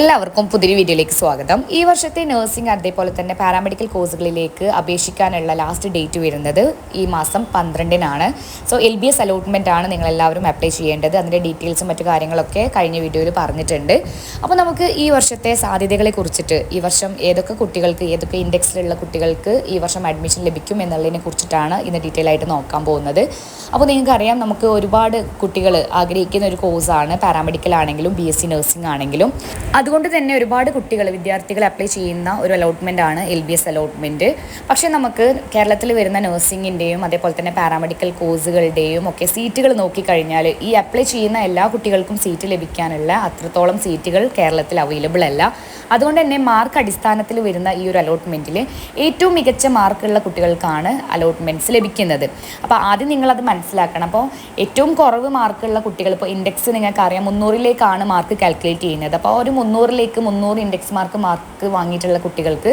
എല്ലാവർക്കും പുതിയൊരു വീഡിയോയിലേക്ക് സ്വാഗതം. ഈ വർഷത്തെ നഴ്സിംഗ് അതേപോലെ തന്നെ പാരാമെഡിക്കൽ കോഴ്സുകളിലേക്ക് അപേക്ഷിക്കാനുള്ള ലാസ്റ്റ് ഡേറ്റ് വരുന്നത് ഈ മാസം പന്ത്രണ്ടിനാണ്. So L B S allotment ആണ് നിങ്ങളെല്ലാവരും അപ്ലൈ ചെയ്യേണ്ടത്. അതിന്റെ ഡീറ്റെയിൽസും മറ്റു കാര്യങ്ങളൊക്കെ കഴിഞ്ഞ വീഡിയോയിൽ പറഞ്ഞിട്ടുണ്ട്. അപ്പോൾ നമുക്ക് ഈ വർഷത്തെ സാധ്യതകളെ കുറിച്ചിട്ട് ഈ വർഷം ഏതൊക്കെ കുട്ടികൾക്ക് ഏതൊക്കെ ഇൻഡെക്സിലുള്ള കുട്ടികൾക്ക് ഈ വർഷം അഡ്മിഷൻ ലഭിക്കും എന്നുള്ളതിനെ കുറിച്ചിട്ടാണ് ഇന്ന് ഡീറ്റെയിൽ ആയിട്ട് നോക്കാൻ പോകുന്നത്. അപ്പോൾ നിങ്ങൾക്കറിയാം നമുക്ക് ഒരുപാട് കുട്ടികൾ ആഗ്രഹിക്കുന്ന ഒരു കോഴ്സാണ് പാരാമെഡിക്കൽ ആണെങ്കിലും ബി എസ് സി നഴ്സിംഗ് ആണെങ്കിലും. അതുകൊണ്ട് തന്നെ ഒരുപാട് കുട്ടികൾ വിദ്യാർത്ഥികൾ അപ്ലൈ ചെയ്യുന്ന ഒരു അലോട്ട്മെന്റ് ആണ് എൽ ബി എസ് അലോട്ട്മെന്റ് പക്ഷേ നമുക്ക് കേരളത്തിൽ വരുന്ന നഴ്സിങ്ങിന്റെയും അതേപോലെ തന്നെ പാരാമെഡിക്കൽ കോഴ്സുകളുടെയും ഒക്കെ സീറ്റുകൾ നോക്കിക്കഴിഞ്ഞാൽ ഈ അപ്ലൈ ചെയ്യുന്ന എല്ലാ കുട്ടികൾക്കും സീറ്റ് ലഭിക്കാനുള്ള അത്രത്തോളം സീറ്റുകൾ കേരളത്തിൽ അവൈലബിൾ അല്ല. അതുകൊണ്ട് തന്നെ മാർക്ക് അടിസ്ഥാനത്തിൽ വരുന്ന ഈ ഒരു അലോട്ട്മെന്റിൽ ഏറ്റവും മികച്ച മാർക്കുള്ള കുട്ടികൾക്കാണ് അലോട്ട്മെന്റ്സ് ലഭിക്കുന്നത്. അപ്പോൾ ആദ്യം നിങ്ങളത് മനസ്സിലാക്കണം. അപ്പോൾ ഏറ്റവും കുറവ് മാർക്കുള്ള കുട്ടികൾ ഇപ്പോൾ ഇൻഡെക്സ് നിങ്ങൾക്കറിയാം മുന്നൂറിലേക്കാണ് മാർക്ക് കാൽക്കുലേറ്റ് ചെയ്യുന്നത്. അപ്പോൾ ഒരു മുന്നൂറിലേക്ക് മുന്നൂറ് ഇൻഡെക്സ് മാർക്ക് മാർക്ക് വാങ്ങിയിട്ടുള്ള കുട്ടികൾക്ക്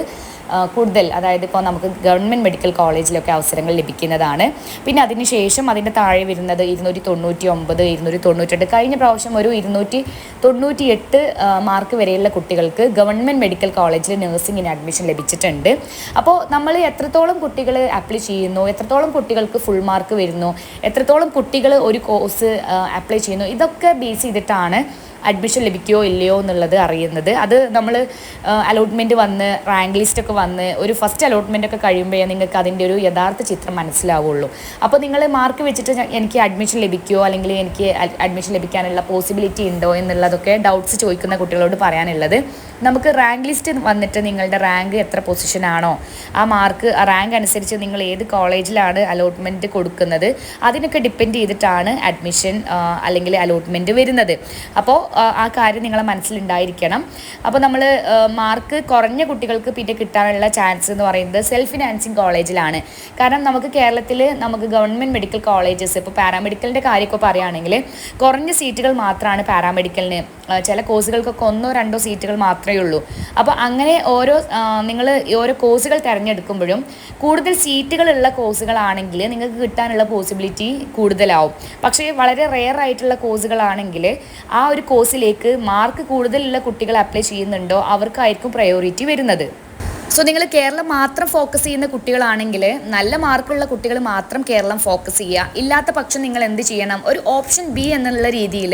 കൂടുതൽ അതായത് ഇപ്പോൾ നമുക്ക് ഗവൺമെന്റ് മെഡിക്കൽ കോളേജിലൊക്കെ അവസരങ്ങൾ ലഭിക്കുന്നതാണ്. പിന്നെ അതിനുശേഷം അതിന്റെ താഴെ വരുന്നത് ഇരുന്നൂറ്റി തൊണ്ണൂറ്റി ഒമ്പത് ഇരുന്നൂറ്റി തൊണ്ണൂറ്റെട്ട് കഴിഞ്ഞ പ്രാവശ്യം ഒരു ഇരുന്നൂറ്റി തൊണ്ണൂറ്റി എട്ട് മാർക്ക് വരെയുള്ള കുട്ടികൾക്ക് ഗവൺമെന്റ് മെഡിക്കൽ കോളേജിൽ നഴ്സിംഗിന് അഡ്മിഷൻ ലഭിച്ചിട്ടുണ്ട്. അപ്പോൾ നമ്മൾ എത്രത്തോളം കുട്ടികൾ അപ്ലൈ ചെയ്യുന്നു എത്രത്തോളം കുട്ടികൾക്ക് ഫുൾ മാർക്ക് വരുന്നു എത്രത്തോളം കുട്ടികൾ ഒരു കോഴ്സ് അപ്ലൈ ചെയ്യുന്നു ഇതൊക്കെ ബേസ് ചെയ്തിട്ടാണ് അഡ്മിഷൻ ലഭിക്കുമോ ഇല്ലയോ എന്നുള്ളത് അറിയുന്നത്. അത് നമ്മൾ അലോട്ട്മെന്റ് വന്ന് റാങ്ക് ലിസ്റ്റൊക്കെ വന്ന് ഒരു ഫസ്റ്റ് അലോട്ട്മെന്റ് ഒക്കെ കഴിയുമ്പോഴേ നിങ്ങൾക്ക് അതിന്റെ ഒരു യഥാർത്ഥ ചിത്രം മനസ്സിലാവുള്ളൂ. അപ്പോൾ നിങ്ങൾ മാർക്ക് വെച്ചിട്ട് എനിക്ക് അഡ്മിഷൻ ലഭിക്കുമോ അല്ലെങ്കിൽ എനിക്ക് അഡ്മിഷൻ ലഭിക്കാനുള്ള പോസിബിലിറ്റി ഉണ്ടോ എന്നുള്ളതൊക്കെ ഡൗട്ട്സ് ചോദിക്കുന്ന കുട്ടികളോട് പറയാനുള്ളത്. നമുക്ക് റാങ്ക് ലിസ്റ്റ് വന്നിട്ട് നിങ്ങളുടെ റാങ്ക് എത്ര പൊസിഷൻ ആണോ? ആ മാർക്ക് ആ റാങ്ക് അനുസരിച്ച് നിങ്ങൾ ഏത് കോളേജിലാണ് അലോട്ട്മെന്റ് കൊടുക്കുന്നത്? അതിനൊക്കെ ഡിപ്പെൻഡ് ചെയ്തിട്ടാണ് അഡ്മിഷൻ അല്ലെങ്കിൽ അലോട്ട്മെന്റ് വരുന്നത്. അപ്പോൾ ആ കാര്യം നിങ്ങളെ മനസ്സിലുണ്ടായിരിക്കണം. അപ്പോൾ നമ്മൾ മാർക്ക് കുറഞ്ഞ കുട്ടികൾക്ക് പിന്നെ കിട്ടാനുള്ള ചാൻസ് എന്ന് പറയുന്നത് സെൽഫ് ഫിനാൻസിങ് കോളേജിലാണ് കാരണം നമുക്ക് കേരളത്തിൽ നമുക്ക് ഗവൺമെന്റ് മെഡിക്കൽ കോളേജസ് ഇപ്പോൾ പാരാമെഡിക്കലിന്റെ കാര്യമൊക്കെ പറയുകയാണെങ്കിൽ കുറഞ്ഞ സീറ്റുകൾ മാത്രമാണ് പാരാമെഡിക്കലിന് ചില കോഴ്സുകൾക്കൊക്കെ ഒന്നോ രണ്ടോ സീറ്റുകൾ മാത്രമേ ഉള്ളൂ. അപ്പോൾ അങ്ങനെ ഓരോ നിങ്ങൾ ഓരോ കോഴ്സുകൾ തിരഞ്ഞെടുക്കുമ്പോഴും കൂടുതൽ സീറ്റുകളുള്ള കോഴ്സുകളാണെങ്കിൽ നിങ്ങൾക്ക് കിട്ടാനുള്ള പോസിബിലിറ്റി കൂടുതലാവും. പക്ഷേ വളരെ റെയർ ആയിട്ടുള്ള കോഴ്സുകളാണെങ്കിൽ ആ ഒരു കോഴ്സിലേക്ക് മാർക്ക് കൂടുതലുള്ള കുട്ടികൾ അപ്ലൈ ചെയ്യുന്നുണ്ടോ അവർക്കായിരിക്കും പ്രയോറിറ്റി വരുന്നത്. സോ നിങ്ങൾ കേരളം മാത്രം ഫോക്കസ് ചെയ്യുന്ന കുട്ടികളാണെങ്കിൽ നല്ല മാർക്കുള്ള കുട്ടികൾ മാത്രം കേരളം ഫോക്കസ് ചെയ്യുക. ഇല്ലാത്ത പക്ഷം നിങ്ങൾ എന്ത് ചെയ്യണം? ഒരു ഓപ്ഷൻ ബി എന്നുള്ള രീതിയിൽ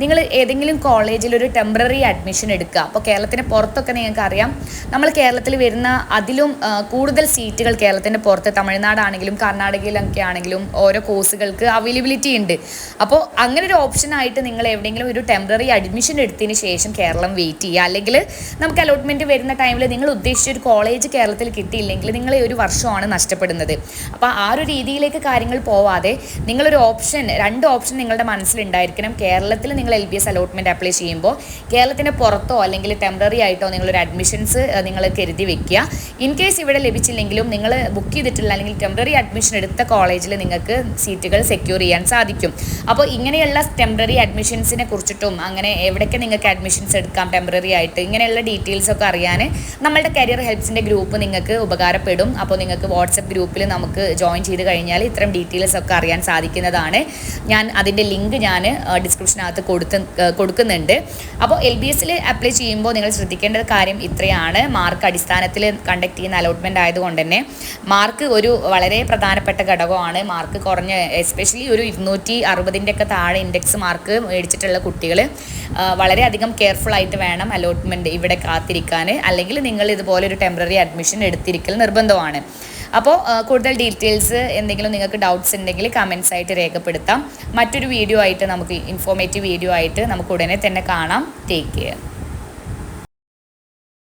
നിങ്ങൾ ഏതെങ്കിലും കോളേജിൽ ഒരു ടെമ്പററി അഡ്മിഷൻ എടുക്കുക. അപ്പോൾ കേരളത്തിന് പുറത്തൊക്കെ നിങ്ങൾക്ക് അറിയാം. നമ്മൾ കേരളത്തിൽ വരുന്ന അതിലും കൂടുതൽ സീറ്റുകൾ കേരളത്തിന്റെ പുറത്ത്. തമിഴ്നാടാണെങ്കിലും കർണാടകയിലൊക്കെ ആണെങ്കിലും ഓരോ കോഴ്സുകൾക്ക് അവൈലബിലിറ്റി ഉണ്ട്. അപ്പോൾ അങ്ങനെ ഒരു ഓപ്ഷനായിട്ട് നിങ്ങൾ എവിടെയെങ്കിലും ഒരു ടെമ്പററി അഡ്മിഷൻ എടുത്തതിന് ശേഷം കേരളം വെയിറ്റ് ചെയ്യുക. അല്ലെങ്കിൽ നമുക്ക് അലോട്ട്മെന്റ് വരുന്ന ടൈമിൽ നിങ്ങൾ ഉദ്ദേശിച്ച ഒരു കോളേജ് കേരളത്തിൽ കിട്ടിയില്ലെങ്കിൽ നിങ്ങൾ ഈ ഒരു വർഷമാണ് നഷ്ടപ്പെടുന്നത്. അപ്പോൾ ആ ഒരു രീതിയിലേക്ക് കാര്യങ്ങൾ പോവാതെ നിങ്ങളൊരു ഓപ്ഷൻ രണ്ട് ഓപ്ഷൻ നിങ്ങളുടെ മനസ്സിലുണ്ടായിരിക്കണം. കേരളത്തിൽ നിങ്ങൾ L B S allotment apply ചെയ്യുമ്പോൾ കേരളത്തിന്റെ പുറത്തോ അല്ലെങ്കിൽ ടെമ്പററി ആയിട്ടോ നിങ്ങളൊരു അഡ്മിഷൻസ് നിങ്ങൾ കരുതി വെക്കുക. ഇൻ കേസ് ഇവിടെ ലഭിച്ചില്ലെങ്കിലും നിങ്ങൾ ബുക്ക് ചെയ്തിട്ടില്ല അല്ലെങ്കിൽ ടെമ്പററി അഡ്മിഷൻ എടുത്ത കോളേജിൽ നിങ്ങൾക്ക് സീറ്റുകൾ സെക്യൂർ ചെയ്യാൻ സാധിക്കും. അപ്പോൾ ഇങ്ങനെയുള്ള ടെമ്പററി അഡ്മിഷൻസിനെ കുറിച്ചിട്ടും അങ്ങനെ എവിടെയൊക്കെ നിങ്ങൾക്ക് അഡ്മിഷൻസ് എടുക്കാം ടെമ്പററി ആയിട്ട് ഇങ്ങനെയുള്ള ഡീറ്റെയിൽസ് ഒക്കെ അറിയാൻ നമ്മളുടെ കരിയർ ഹെൽപ്സിന്റെ ഗ്രൂപ്പ് നിങ്ങൾക്ക് ഉപകാരപ്പെടും. അപ്പോൾ നിങ്ങൾക്ക് വാട്സപ്പ് ഗ്രൂപ്പിൽ നമുക്ക് ജോയിൻ ചെയ്ത് കഴിഞ്ഞാൽ ഇത്തരം ഡീറ്റെയിൽസ് ഒക്കെ അറിയാൻ സാധിക്കുന്നതാണ്. ഞാൻ അതിന്റെ ലിങ്ക് ഞാൻ ഡിസ്ക്രിപ്ഷനകത്ത് കൊടുത്ത് കൊടുക്കുന്നുണ്ട്. അപ്പോൾ എൽ ബി എസിൽ അപ്ലൈ ചെയ്യുമ്പോൾ നിങ്ങൾ ശ്രദ്ധിക്കേണ്ട കാര്യം ഇത്രയാണ്. മാർക്ക് അടിസ്ഥാനത്തിൽ കണ്ടക്ട് ചെയ്യുന്ന അലോട്ട്മെന്റ് ആയതുകൊണ്ട് തന്നെ മാർക്ക് ഒരു വളരെ പ്രധാനപ്പെട്ട ഘടകമാണ്. മാർക്ക് കുറഞ്ഞ എസ്പെഷ്യലി ഒരു ഇരുന്നൂറ്റി അറുപതിന്റെ ഒക്കെ താഴെ ഇൻഡെക്സ് മാർക്ക് മേടിച്ചിട്ടുള്ള കുട്ടികൾ വളരെയധികം കെയർഫുൾ ആയിട്ട് വേണം അലോട്ട്മെന്റ് ഇവിടെ കാത്തിരിക്കാൻ. അല്ലെങ്കിൽ നിങ്ങൾ ഇതുപോലെ ഒരു ടെമ്പററി അഡ്മിഷൻ എടുത്തിരിക്കൽ നിർബന്ധമാണ്. അപ്പോൾ കൂടുതൽ ഡീറ്റെയിൽസ് എന്തെങ്കിലും നിങ്ങൾക്ക് ഡൗട്ട്സ് ഉണ്ടെങ്കിൽ കമൻസ് ആയിട്ട് രേഖപ്പെടുത്താം. മറ്റൊരു വീഡിയോ ആയിട്ട് നമുക്ക് ഇൻഫോർമേറ്റീവ് വീഡിയോ ആയിട്ട് നമുക്ക് ഉടനെ തന്നെ കാണാം. Take care